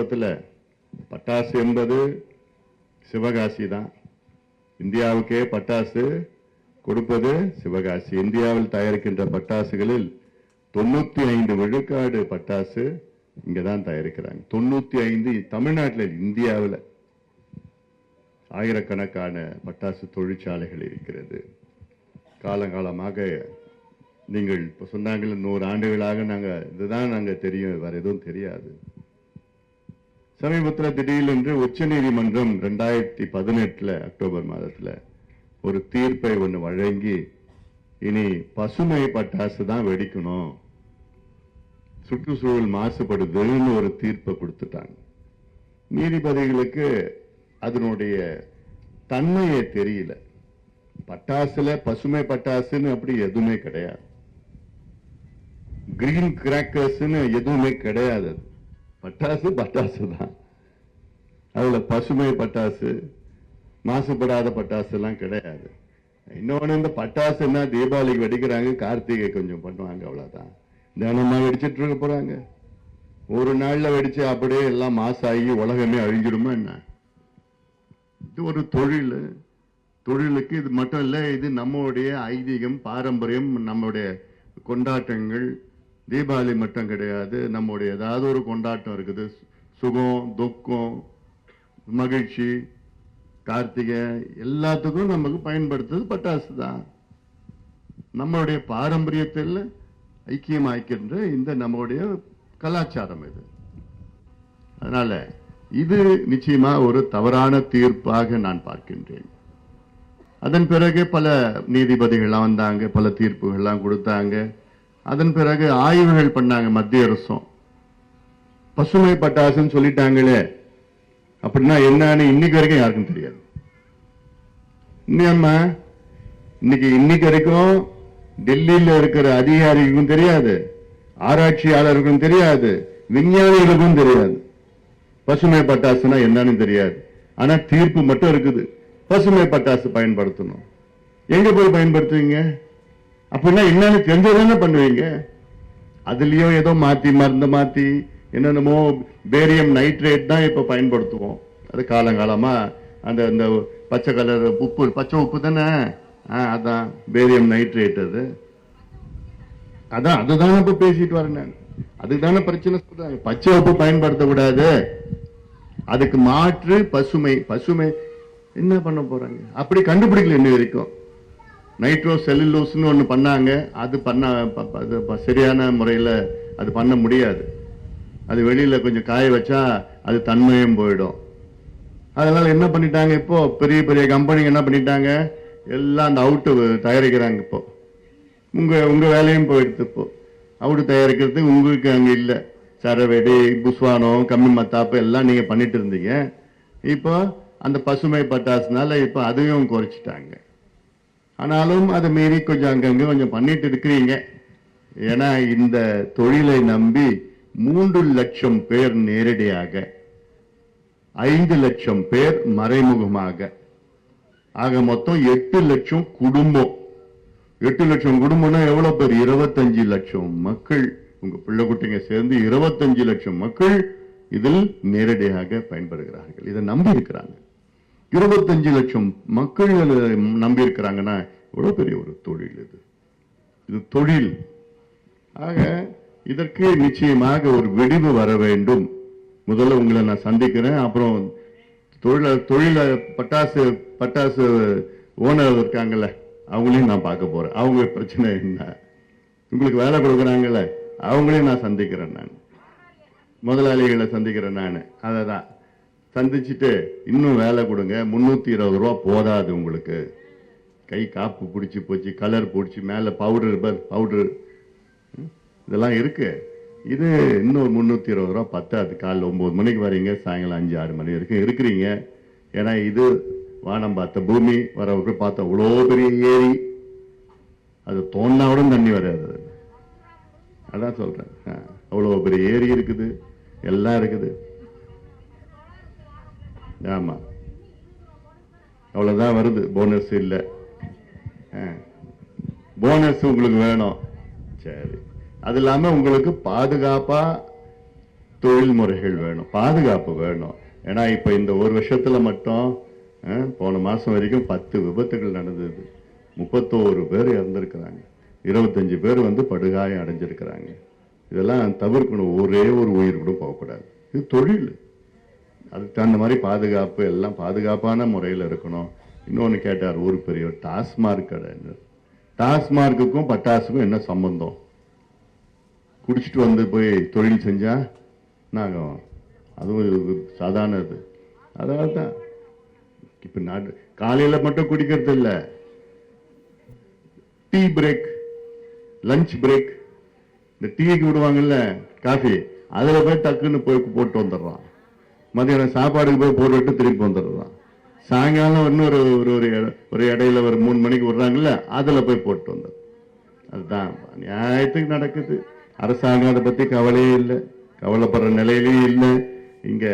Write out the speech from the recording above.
சமீபத்தில் பட்டாசு என்பது சிவகாசி தான். இந்தியாவுக்கே பட்டாசு கொடுப்பது சிவகாசி. இந்தியாவில் தயாரிக்கின்ற பட்டாசுகளில் தொண்ணூத்தி ஐந்து விழுக்காடு பட்டாசு இங்கே தான் தயாரிக்கிறாங்க. தொண்ணூத்தி ஐந்து தமிழ்நாட்டில் இந்தியாவில் ஆயிரக்கணக்கான பட்டாசு தொழிற்சாலைகள் இருக்கிறது. காலங்காலமாக நீங்கள் இப்போ சொன்னாங்களே நூறு ஆண்டுகளாக நாங்கள் இதுதான் நாங்கள் தெரியும் வேறு எதுவும் தெரியாது. சமீபத்தில் திடீரென்று உச்ச நீதிமன்றம் ரெண்டாயிரத்தி பதினெட்டுல அக்டோபர் மாதத்துல ஒரு தீர்ப்பை ஒன்று வழங்கி இனி பசுமை பட்டாசு தான் வெடிக்கணும். சுற்றுச்சூழல் மாசுபடுதுன்னு ஒரு தீர்ப்பை கொடுத்துட்டாங்க. நீதிபதிகளுக்கு அதனுடைய தன்மையே தெரியல. பட்டாசுல பசுமை பட்டாசுன்னு அப்படி எதுவுமே கிடையாது. கிரீன் கிராக்கர்ஸ்ன்னு எதுவுமே கிடையாது அது. பட்டாசு பட்டாசு தான். அதில் பசுமை பட்டாசு மாசுபடாத பட்டாசு எல்லாம் கிடையாது. இன்னொன்று இந்த பட்டாசுன்னா தீபாவளிக்கு வெடிக்கிறாங்க கார்த்திகை கொஞ்சம் பண்ணுவாங்க அவ்வளோதான் தினமாக வெடிச்சிட்டு இருக்க போகிறாங்க ஒரு நாளில் வெடிச்சு அப்படியே எல்லாம் மாசாகி உலகமே அழிஞ்சிடுமா என்ன? இது ஒரு தொழில். தொழிலுக்கு இது மட்டும் இல்லை இது நம்மளுடைய ஐதீகம் பாரம்பரியம் நம்முடைய கொண்டாட்டங்கள் தீபாவளி மட்டும் கிடையாது நம்முடைய ஏதாவது ஒரு கொண்டாட்டம் இருக்குது. சுகம் துக்கம் மகிழ்ச்சி கார்த்திகை எல்லாத்துக்கும் நமக்கு பயன்படுத்துறது பட்டாசு தான். நம்மளுடைய பாரம்பரியத்தில் ஐக்கியமாக்கின்ற இந்த நம்முடைய கலாச்சாரம் இது. அதனால இது நிச்சயமா ஒரு தவறான தீர்ப்பாக நான் பார்க்கின்றேன். அதன் பிறகு பல நீதிபதிகள்லாம் வந்தாங்க பல தீர்ப்புகள்லாம் கொடுத்தாங்க. அதன் பிறகு ஆய்வுகள் பண்ணாங்க மத்திய அரசும். பசுமை பட்டாசுன்னு சொல்லிட்டாங்களே அப்படின்னா என்னன்னு இன்னைக்கு வரைக்கும் யாருக்கும் தெரியாது. இன்னும் இன்னைக்கு இன்னைக்கு வரைக்கும் டெல்லியில இருக்கிற அதிகாரிகளுக்கும் தெரியாது ஆராய்ச்சியாளருக்கும் தெரியாது விஞ்ஞானிகளுக்கும் தெரியாது. பசுமை பட்டாசுனா என்னன்னு தெரியாது. ஆனா தீர்ப்பு மட்டும் இருக்குது. பசுமை பட்டாசு பயன்படுத்தணும். எங்க போய் பயன்படுத்துவீங்க? அப்படின்னா என்னன்னு தெரிஞ்சதானே பண்ணுவீங்க? அதுலயும் ஏதோ மாத்தி மருந்து மாத்தி என்னென்னமோ பேரியம் நைட்ரேட் தான் இப்ப பயன்படுத்துவோம். அது காலங்காலமா அந்த அந்த பச்சை கலர் உப்பு பச்சை உப்பு தானே? ஆ, அதான். பேரியம் நைட்ரேட் அது. அதான் அதுதானே இப்ப பேசிட்டு வரேன் நான். அதுதானே பிரச்சனை சொல்றாங்க பச்சை உப்பு பயன்படுத்தக்கூடாது அதுக்கு மாற்று பசுமை பசுமை. என்ன பண்ண போறாங்க? அப்படி கண்டுபிடிக்கல இன்ன வரைக்கும். நைட்ரோ செல்லுலோஸ்னு ஒன்று பண்ணாங்க. அது பண்ண ப- அது சரியான முறையில் அது பண்ண முடியாது. அது வெளியில் கொஞ்சம் காய வச்சா அது தன்மையும் போயிடும். அதனால் என்ன பண்ணிட்டாங்க இப்போ? பெரிய பெரிய கம்பெனிங்க என்ன பண்ணிட்டாங்க? எல்லாம் அந்த அவுட்டு தயாரிக்கிறாங்க இப்போ. உங்கள் உங்கள் வேலையும் போயிடுது இப்போ. அவுட்டு தயாரிக்கிறதுக்கு உங்களுக்கு அங்கே இல்லை. சரவெடி புஸ்வானம் கம்மி மத்தாப்பு எல்லாம் நீங்கள் பண்ணிட்டு இருந்தீங்க. இப்போ அந்த பசுமை பட்டாசுனால இப்போ அதையும் குறைச்சிட்டாங்க. ஆனாலும் அதை மீறி கொஞ்சம் அங்கங்க கொஞ்சம் பண்ணிட்டு இருக்கிறீங்க. ஏன்னா இந்த தொழிலை நம்பி மூன்று லட்சம் பேர் நேரடியாக ஐந்து லட்சம் பேர் மறைமுகமாக. ஆக மொத்தம் எட்டு லட்சம் குடும்பம். எட்டு லட்சம் குடும்பம்னா எவ்வளவு பேர்? இருபத்தஞ்சு லட்சம் மக்கள். உங்க பிள்ளை குட்டிங்க சேர்ந்து இருபத்தஞ்சு லட்சம் மக்கள் இதில் நேரடியாக பயன்படுகிறார்கள். இதை நம்பி இருக்கிறாங்க. இருபத்தஞ்சு லட்சம் மக்கள் நம்பி இருக்கிறாங்கன்னா எவ்வளவு பெரிய ஒரு தொழில் இது? இது தொழில். ஆக இதற்கு நிச்சயமாக ஒரு வெடிவு வர வேண்டும். முதல்ல உங்களை நான் சந்திக்கிறேன். அப்புறம் தொழில தொழில பட்டாசு பட்டாசு ஓனர் இருக்காங்கல்ல அவங்களையும் நான் பார்க்க போறேன். அவங்க பிரச்சனை என்ன? உங்களுக்கு வேலை கொடுக்குறாங்கல்ல அவங்களையும் நான் சந்திக்கிறேன் நான். முதலாளிகளை சந்திக்கிறேன் நான். அதை தான் சந்திச்சுட்டு இன்னும் வேலை கொடுங்க. முன்னூத்தி இருபது ரூபா போதாது உங்களுக்கு. கை காப்பு பிடிச்சி போச்சு கலர் பிடிச்சி மேலே பவுடர் பவுடர் இதெல்லாம் இருக்கு. இது இன்னும் முந்நூற்றி இருபது ரூபா பத்தாது. காலைல ஒம்பது மணிக்கு வரீங்க சாயங்காலம் அஞ்சு ஆறு மணி வரைக்கும் இருக்கிறீங்க. ஏன்னா இது வானம் பார்த்த பூமி வரவருக்கு பார்த்தா அவ்வளோ பெரிய ஏரி. அது தோண்டினா கூட தண்ணி வராது அதான் சொல்கிறேன் அவ்வளோ பெரிய ஏரி இருக்குது. எல்லாம் இருக்குது. ஆமாம் அவ்வளோதான் வருது. போனஸ் இல்லை. போனஸ் உங்களுக்கு வேணும். சரி. அது இல்லாமல் உங்களுக்கு பாதுகாப்பாக தொழில் முறைகள் வேணும். பாதுகாப்பு வேணும். ஏன்னா இப்போ இந்த ஒரு வருஷத்தில் மட்டும் போன மாதம் வரைக்கும் பத்து விபத்துகள் நடந்தது. முப்பத்தோரு பேர் இறந்துருக்குறாங்க. இருபத்தஞ்சி பேர் வந்து படுகாயம் அடைஞ்சிருக்கிறாங்க. இதெல்லாம் தவிர்க்கணும். ஒரே ஒரு உயிர் கூட போகக்கூடாது. இது தொழில். அதுக்கு தகுந்த மாதிரி பாதுகாப்பு எல்லாம் பாதுகாப்பான முறையில் இருக்கணும். இன்னொன்று கேட்டார் ஊர் பெரியவர் டாஸ்மார்க் கடை டாஸ்மார்க்குக்கும் பட்டாசுக்கும் என்ன சம்பந்தம்? குடிச்சிட்டு வந்து போய் தொழில் செஞ்சா நாங்கள் அதுவும் சாதாரண இது. அதாவது தான் இப்போ நாட்டு காலையில் மட்டும் குடிக்கிறது இல்லை. Tea break lunch break. இந்த டீக்கு விடுவாங்கல்ல காஃபி. அதில் போய் டக்குன்னு போய் போட்டு வந்துடுறான் மதியானம் சாப்பாடுக்கு போய் போட்டுவிட்டு திருப்பி வந்துடுறான் சாயங்காலம் இன்னொரு ஒரு ஒரு ஒரு இடையில ஒரு மூணு மணிக்கு விடுறாங்கல்ல அதில் போய் போட்டு வந்துடும் அதுதான் நியாயத்துக்கு நடக்குது. அரசாங்கம் அதை பற்றி கவலையே இல்லை. கவலைப்படுற நிலையிலேயே இல்லை. இங்கே